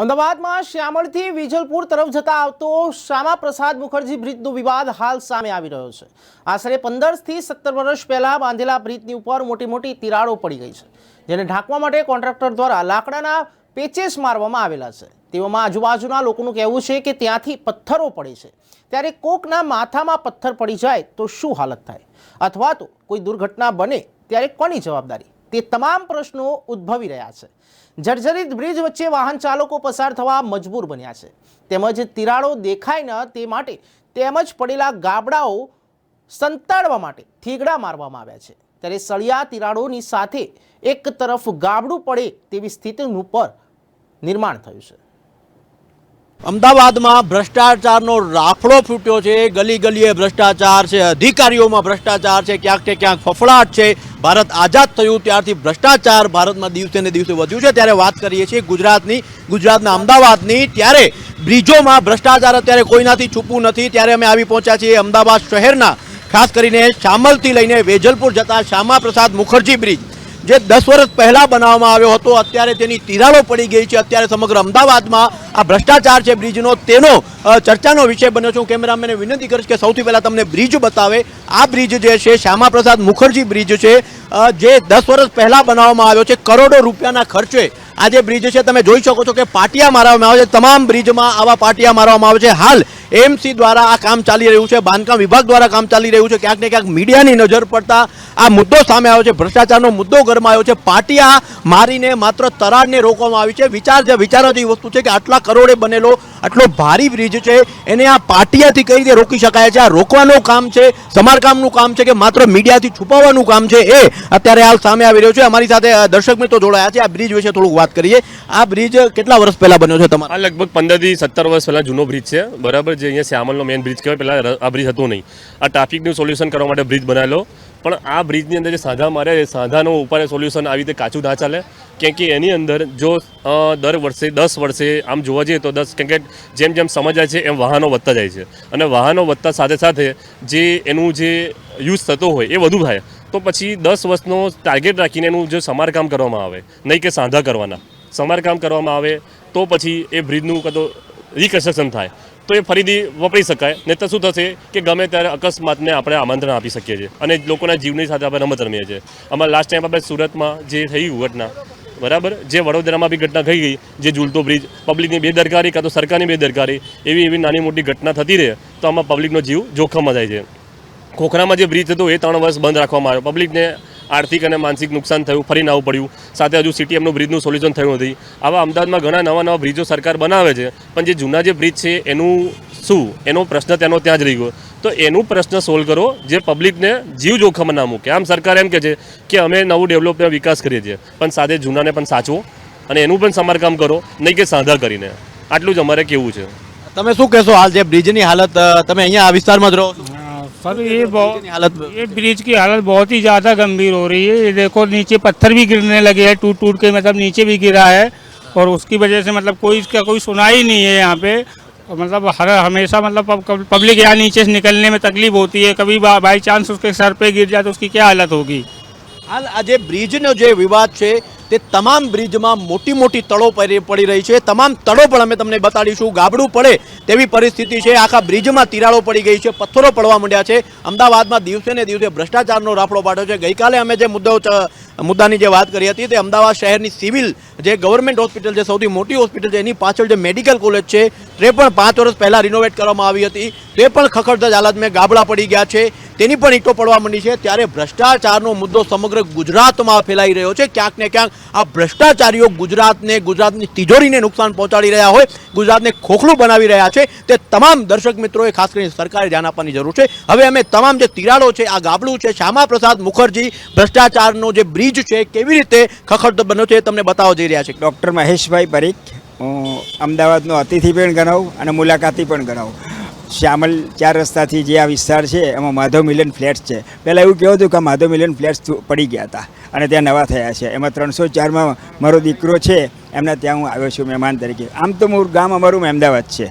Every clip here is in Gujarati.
અમદાવાદમાં શ્યામળથી વિજલપુર તરફ જતા આવતો શ્યામા પ્રસાદ મુખર્જી બ્રિજનો વિવાદ હાલ સામે આવી રહ્યો છે. આશરે પંદરથી સત્તર વર્ષ પહેલાં બાંધેલા બ્રિજની ઉપર મોટી મોટી તિરાડો પડી ગઈ છે, જેને ઢાંકવા માટે કોન્ટ્રાક્ટર દ્વારા લાકડાના પેચેસ મારવામાં આવેલા છે. તેવામાં આજુબાજુના લોકોનું કહેવું છે કે ત્યાંથી પથ્થરો પડે છે. ત્યારે કોકના માથામાં પથ્થર પડી જાય તો શું હાલત થાય? અથવા તો કોઈ દુર્ઘટના બને ત્યારે કોની જવાબદારી? તે તમામ પ્રશ્નો ઉદ્ભવી રહ્યા છે. જર્જરિત બ્રિજ વચ્ચે વાહન ચાલકો પસાર થવા મજબૂર બન્યા છે. તેમજ તિરાડો દેખાય ન તે માટે તેમજ પડેલા ગાબડાઓ સંતાડવા માટે થીગડા મારવામાં આવ્યા છે. ત્યારે સળિયા તિરાડોની સાથે એક તરફ ગાબડું પડે તેવી સ્થિતિનું પર નિર્માણ થયું છે. અમદાવાદમાં ભ્રષ્ટાચારનો રાફડો ફૂટ્યો છે ગલી ગલીએ ભ્રષ્ટાચાર છે, અધિકારીઓમાં ભ્રષ્ટાચાર છે, ક્યાંક ને ક્યાંક ફફડાટ છે. ભારત આઝાદ થયું, ત્યારથી ભ્રષ્ટાચાર ભારતમાં દિવસે ને દિવસે વધ્યું છે. ત્યારે વાત કરીએ છીએ ગુજરાતની, ગુજરાતના અમદાવાદની. ત્યારે બ્રિજોમાં ભ્રષ્ટાચાર અત્યારે કોઈનાથી છૂપવું નથી. ત્યારે અમે આવી પહોંચ્યા છીએ અમદાવાદ શહેરના, ખાસ કરીને શામલથી લઈને વેજલપુર જતા શ્યામા પ્રસાદ મુખર્જી બ્રિજ. જે દસ વર્ષ પહેલા બનાવવામાં આવ્યો હતો, અત્યારે તેની તિરાડો પડી ગઈ છે. અત્યારે સમગ્ર અમદાવાદમાં આ ભ્રષ્ટાચાર છે બ્રિજનો. તેનો ચર્ચાનો વિષય બન્યો છું. કેમેરામેને વિનંતી કરીશ કે સૌથી પહેલાં તમને બ્રિજ બતાવે. આ બ્રિજ જે છે, શ્યામાપ્રસાદ મુખર્જી બ્રિજ છે. જે દસ વર્ષ પહેલાં બનાવવામાં આવ્યો છે, કરોડો રૂપિયાના ખર્ચે. આ જે બ્રિજ છે, તમે જોઈ શકો છો કે પાટિયા મારવામાં આવે છે. તમામ બ્રિજમાં આવા પાટિયા મારવામાં આવે છે. હાલ એમસી દ્વારા આ કામ ચાલી રહ્યું છે, બાંધકામ વિભાગ દ્વારા કામ ચાલી રહ્યું છે. ક્યાંક ને ક્યાંક મીડિયાની નજર પડતા આ મુદ્દો સામે આવ્યો છે. ભ્રષ્ટાચારનો મુદ્દો ગરમાયો છે. પાટિયા મારીને માત્ર તરાડને રોકવામાં આવી છે. વિચાર જે વિચારવા જેવી વસ્તુ છે કે આટલા કરોડે બનેલો, આટલો ભારી બ્રિજ છે, એને આ પાટિયાથી કઈ રીતે રોકી શકાય છે? આ રોકવાનું કામ છે સમારકામનું કામ છે કે માત્ર મીડિયાથી છુપાવવાનું કામ છે? એ અત્યારે હાલ સામે આવી રહ્યો છે. અમારી સાથે દર્શક મિત્રો જોડાયા છે. આ બ્રિજ વિશે થોડુંક વાત કરીએ. આ બ્રિજ કેટલા વર્ષ પહેલા બન્યો છે તમારા? લગભગ પંદરથી સત્તર વર્ષ પહેલાં જૂનો બ્રિજ છે. બરાબર, જે અહીંયા શ્યામલનો મેઇન બ્રિજ કહેવાય. પહેલાં આ બ્રિજ હતો નહીં. આ ટ્રાફિકનું સોલ્યુશન કરવા માટે બ્રિજ બનાવેલો. પણ આ બ્રિજની અંદર જે સાંધા મારે એ સાંધાનો ઉપર સોલ્યુશન આવી રીતે કાચું ના ચાલે. કેમ કે એની અંદર જો દર વર્ષે, દસ વર્ષે આમ જોવા જઈએ તો દસ, કેમ કે જેમ જેમ સમજ જાય છે, એમ વાહનો વધતા જાય છે. અને વાહનો વધતા સાથે સાથે જે એનું જે યુઝ થતો હોય એ વધુ થાય. તો પછી દસ વર્ષનો ટાર્ગેટ રાખીને એનું જે સમારકામ કરવામાં આવે, નહીં કે સાંધા કરવાના. સમારકામ કરવામાં આવે તો પછી એ બ્રિજનું કદો રિકન્સ્ટ્રક્શન થાય. તો એ ફરીથી વપરી શકાય. નહીં તો શું થશે કે ગમે ત્યારે અકસ્માતને આપણે આમંત્રણ આપી શકીએ છીએ અને લોકોના જીવની સાથે આપણે રમત રમીએ છીએ. અમારા લાસ્ટ ટાઈમ આપણે સુરતમાં જે થઈ ઘટના, બરાબર? જે વડોદરામાં બી ઘટના થઈ ગઈ, જે ઝૂલતો બ્રિજ, પબ્લિકની બેદરકારી કાં તો સરકારની બેદરકારી, એવી એવી નાની મોટી ઘટના થતી રહે, તો આમાં પબ્લિકનો જીવ જોખમમાં જાય છે. ખોખરામાં જે બ્રિજ હતો એ ત્રણ વર્ષ બંધ રાખવામાં આવ્યો. પબ્લિકને આર્થિક અને માનસિક નુકસાન થયું, ફરી નવું પડ્યું. સાથે હજુ સીટીએમનું બ્રિજનું સોલ્યુશન થયું નથી. આવા અમદાવાદમાં ઘણા નવા નવા બ્રિજો સરકાર બનાવે છે, પણ જે જૂના જે બ્રિજ છે, એનું શું? એનો પ્રશ્ન તેનો ત્યાં જ રહી ગયો. તો એનું પ્રશ્ન સોલ્વ કરો, જે પબ્લિકને જીવ જોખમ ના મૂકે. આમ સરકાર એમ કહે છે કે અમે નવું ડેવલપમેન્ટ વિકાસ કરીએ છીએ. પણ સાથે જૂનાને પણ સાચવો અને એનું પણ સમારકામ કરો, નહીં કે સાંધા કરીને. આટલું જ અમારે કેવું છે. તમે શું કહેશો? હાલ જે બ્રિજની હાલત તમે અહીંયા આ વિસ્તારમાં જ રહો सर ये बहुत બ્રિજની હાલત ये ब्रिज की हालत बहुत ही ज़्यादा गंभीर हो रही है ये देखो नीचे पत्थर भी गिरने लगे हैं टूट टूट के मतलब नीचे भी गिरा है और उसकी वजह से मतलब कोई इसका कोई सुनाई नहीं है यहाँ पे और मतलब हर हमेशा मतलब पब- पब्लिक यहाँ नीचे से निकलने में तकलीफ होती है कभी बा- बाई चांस उसके सर पे गिर जाए तो उसकी क्या हालत होगी હાલ આ જે બ્રિજનો જે વિવાદ છે તે તમામ બ્રિજમાં મોટી મોટી તળો પડી રહી છે. તમામ તળો પણ અમે તમને બતાડીશું. ગાબડું પડે તેવી પરિસ્થિતિ છે. આખા બ્રિજમાં તિરાડો પડી ગઈ છે. પથ્થરો પડવા માંડ્યા છે. અમદાવાદમાં દિવસે ને દિવસે ભ્રષ્ટાચારનો રાફડો પાડ્યો છે. ગઈકાલે અમે જે મુદ્દો મુદ્દાની જે વાત કરી હતી તે અમદાવાદ શહેરની સિવિલ જે ગવર્મેન્ટ હોસ્પિટલ છે, સૌથી મોટી હોસ્પિટલ છે, એની પાછળ જે મેડિકલ કોલેજ છે, તે પણ પાંચ વર્ષ પહેલાં રિનોવેટ કરવામાં આવી હતી. તે પણ ખખડધજ હાલતમાં ગાબડા પડી ગયા છે. તેની પણ ઈંટો પડવા માંડી છે. ત્યારે ભ્રષ્ટાચારનો મુદ્દો સમગ્ર ગુજરાતમાં ફેલાઈ રહ્યો છે. ક્યાંક ને ક્યાંક આ ભ્રષ્ટાચારીઓ ગુજરાતને, ગુજરાતની તિજોરીને નુકસાન પહોંચાડી રહ્યા હોય, ગુજરાતને ખોખલું બનાવી રહ્યા છે. તે તમામ દર્શક મિત્રોએ ખાસ કરીને સરકારે ધ્યાન આપવાની જરૂર છે. હવે અમે તમામ જે તિરાડો છે, આ ગાબડું છે, શ્યામા પ્રસાદ મુખર્જી, ભ્રષ્ટાચારનો જે બ્રિજ છે, કેવી રીતે ખખડતો બન્યો છે તમને બતાવવા જઈ રહ્યા છે. ડૉક્ટર મહેશભાઈ પરીખ, હું અમદાવાદનો અતિથિ પણ ગણાવું અને મુલાકાતી પણ ગણાવું. શ્યામલ ચાર રસ્તાથી જે આ વિસ્તાર છે, એમાં માધવ મિલન ફ્લેટ્સ છે. પહેલાં એવું કહેવું હતું કે માધવ મિલન ફ્લેટ્સ પડી ગયા હતા અને ત્યાં નવા થયા છે. એમાં ત્રણસો ચારમાં મારો દીકરો છે, એમના ત્યાં હું આવ્યો છું મહેમાન તરીકે. આમ તો મૂળ ગામ અમારું અમદાવાદ છે.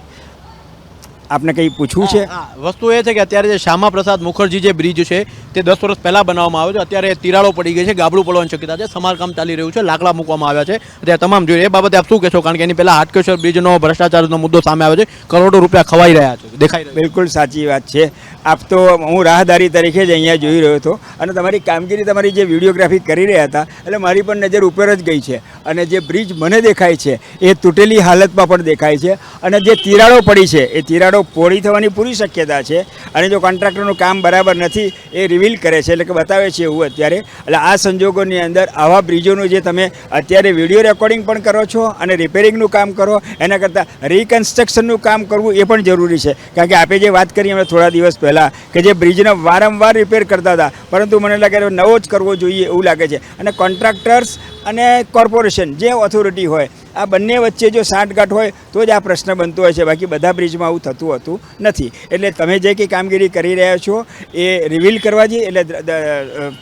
આપને કંઈ પૂછવું છે? વસ્તુ એ છે કે અત્યારે જે શ્યામા પ્રસાદ મુખર્જી જે બ્રિજ છે, તે દસ વર્ષ પહેલા બનાવવામાં આવ્યો છે. અત્યારે તિરાડો પડી ગઈ છે, ગાબડું પડવાની શક્યતા છે, સમારકામ ચાલી રહ્યું છે, લાકડા મૂકવામાં આવ્યા છે. અત્યારે તમામ જોઈએ. એ બાબતે આપ શું કહેશો? કારણ કે એની પહેલાં હાટકેશ્વર બ્રિજનો ભ્રષ્ટાચારનો મુદ્દો સામે આવ્યો છે. કરોડો રૂપિયા ખવાઈ રહ્યા છે. દેખાઈ બિલકુલ સાચી વાત છે. આપ તો હું રાહદારી તરીકે જ અહીંયા જોઈ રહ્યો હતો અને તમારી કામગીરી તમારી જે વિડીયોગ્રાફી કરી રહ્યા હતા, એટલે મારી પણ નજર ઉપર જ ગઈ છે. અને જે બ્રિજ મને દેખાય છે, એ તૂટેલી હાલતમાં પણ દેખાય છે. અને જે તિરાડો પડી છે, એ તિરાડો પોળી થવાની પૂરી શક્યતા છે. અને જો કોન્ટ્રાક્ટરનું કામ બરાબર નથી, એ રિવીલ કરે છે, એટલે કે બતાવે છે એવું અત્યારે. એટલે આ સંજોગોની અંદર આવા બ્રિજોનું જે તમે અત્યારે વીડિયો રેકોર્ડિંગ પણ કરો છો અને રિપેરિંગનું કામ કરો, એના કરતાં રિકન્સ્ટ્રક્શનનું કામ કરવું એ પણ જરૂરી છે. કારણ કે આપણે જે વાત કરી અમે થોડા દિવસ પહેલાં કે જે બ્રિજને વારંવાર રિપેર કરતા હતા, પરંતુ મને લાગે નવો જ કરવો જોઈએ એવું લાગે છે. અને કોન્ટ્રાક્ટર્સ અને કોર્પોરેશન જે ઓથોરિટી હોય આ બંને વચ્ચે જો સાંઠગાંઠ હોય, તો જ આ પ્રશ્ન બનતો હોય છે. બાકી બધા બ્રિજમાં આવું થતું હોતું નથી. એટલે તમે જે કંઈ કામગીરી કરી રહ્યા છો, એ રિવીલ કરવા જેવી એટલે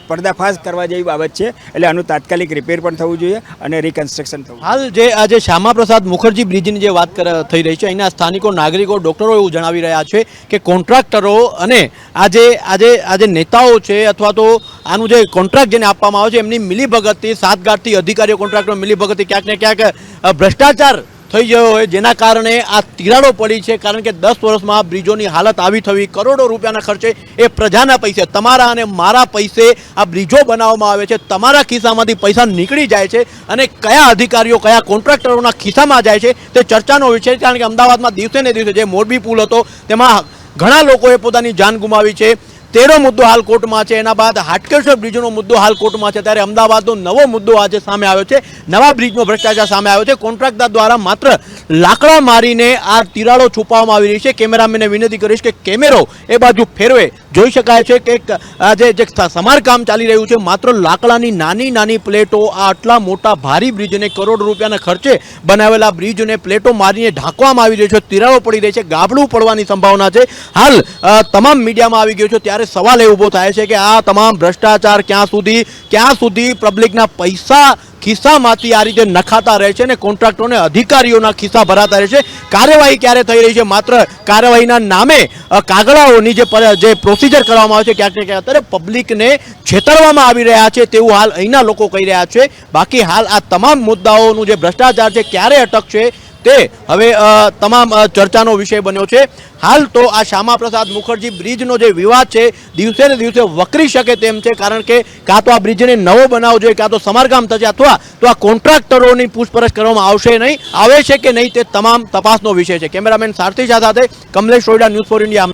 પર્દાફાશ કરવા જેવી બાબત છે. એટલે આનું તાત્કાલિક રિપેર પણ થવું જોઈએ અને રિકન્સ્ટ્રક્શન થવું હાલ જે આજે શ્યામા પ્રસાદ મુખર્જી બ્રિજની જે વાત થઈ રહી છે અહીંના સ્થાનિકો, નાગરિકો, ડોક્ટરો એવું જણાવી રહ્યા છે કે કોન્ટ્રાક્ટરો અને આજે આજે આજે નેતાઓ છે અથવા તો આનું જે કોન્ટ્રાક્ટ જેને આપવામાં આવે છે, એમની મિલીભગતથી, સાતગાંઠથી અધિકારીઓ કોન્ટ્રાક્ટરો મિલીભગતથી ક્યાંક ને ક્યાંક ભ્રષ્ટાચાર થઈ ગયો હોય, જેના કારણે આ તિરાડો પડી છે, કારણ કે દસ વર્ષમાં બ્રિજોની હાલત આવી થવી, કરોડો રૂપિયાના ખર્ચે એ પ્રજાના પૈસે, તમારા અને મારા પૈસે આ બ્રિજો બનાવવામાં આવે છે, તમારા ખિસ્સામાંથી પૈસા નીકળી જાય છે, અને કયા અધિકારીઓ, કયા કોન્ટ્રાક્ટરોના ખિસ્સામાં જાય છે, તે ચર્ચાનો વિષય કારણ કે અમદાવાદમાં દિવસે ને દિવસે જે મોરબી પુલ હતો, તેમાં ઘણા લોકોએ પોતાની જાન ગુમાવી છે તેરો મુદ્દો હાલ કોર્ટમાં છે. એના બાદ હાટકેશ્વર બ્રિજનો મુદ્દો હાલ કોર્ટમાં છે. ત્યારે અમદાવાદનો નવો મુદ્દો આજે સામે આવ્યો છે. નવા બ્રિજનો ભ્રષ્ટાચાર સામે આવ્યો છે. કોન્ટ્રાક્ટર દ્વારા માત્ર લાકડા મારીને આ તિરાડો છુપાવવામાં આવી રહી છે. કેમેરામેને વિનંતી કરીશ કે કેમેરો એ બાજુ ફેરવે. જોઈ શકાય છે કે આજે જે સમારકામ ચાલી રહ્યું છે, માત્ર લાકડાની નાની નાની પ્લેટો, આ આટલા મોટા ભારી બ્રિજને કરોડ રૂપિયાના ખર્ચે બનાવેલા બ્રિજને પ્લેટો મારીને ઢાંકવામાં આવી રહ્યો છે, તિરાડો પડી રહી છે, ગાબડું પડવાની સંભાવના છે. હાલ તમામ મીડિયામાં આવી ગયો છે, ત્યારે સવાલ એ ઊભો થાય છે કે આ તમામ ભ્રષ્ટાચાર ક્યાં સુધી ક્યાં સુધી પબ્લિકના પૈસા ખિસ્સામાંથી આ રીતે નખાતા રહે છે અને કોન્ટ્રાક્ટરોને અધિકારીઓના ખિસ્સા ભરાતા રહે છે. કાર્યવાહી ક્યારે થઈ રહી છે? માત્ર કાર્યવાહીના નામે કાગડાઓની જે જે પ્રોસિજર કરવામાં આવે છે, ક્યાંક ને ક્યાંક અત્યારે પબ્લિકને છેતરવામાં આવી રહ્યા છે તેવું હાલ અહીંના લોકો કહી રહ્યા છે. બાકી હાલ આ તમામ મુદ્દાઓનું જે ભ્રષ્ટાચાર છે, ક્યારે અટકશે તે હવે તમામ ચર્ચાનો વિષય બન્યો છે. હાલ તો આ શ્યામા પ્રસાદ મુખર્જી બ્રિજનો જે વિવાદ છે, દિવસે ને દિવસે વકરી શકે તેમ છે, કારણ કે કાં તો આ બ્રિજને નવો બનાવવો જોઈએ, કાં તો સમારકામ થશે, અથવા તો આ કોન્ટ્રાક્ટરોની પૂછપરછ કરવામાં આવશે નહીં. આવે છે કે નહીં તે તમામ તપાસનો વિષય છે. કેમેરામેન સારથી સાથે Kamlesh Royda news for India.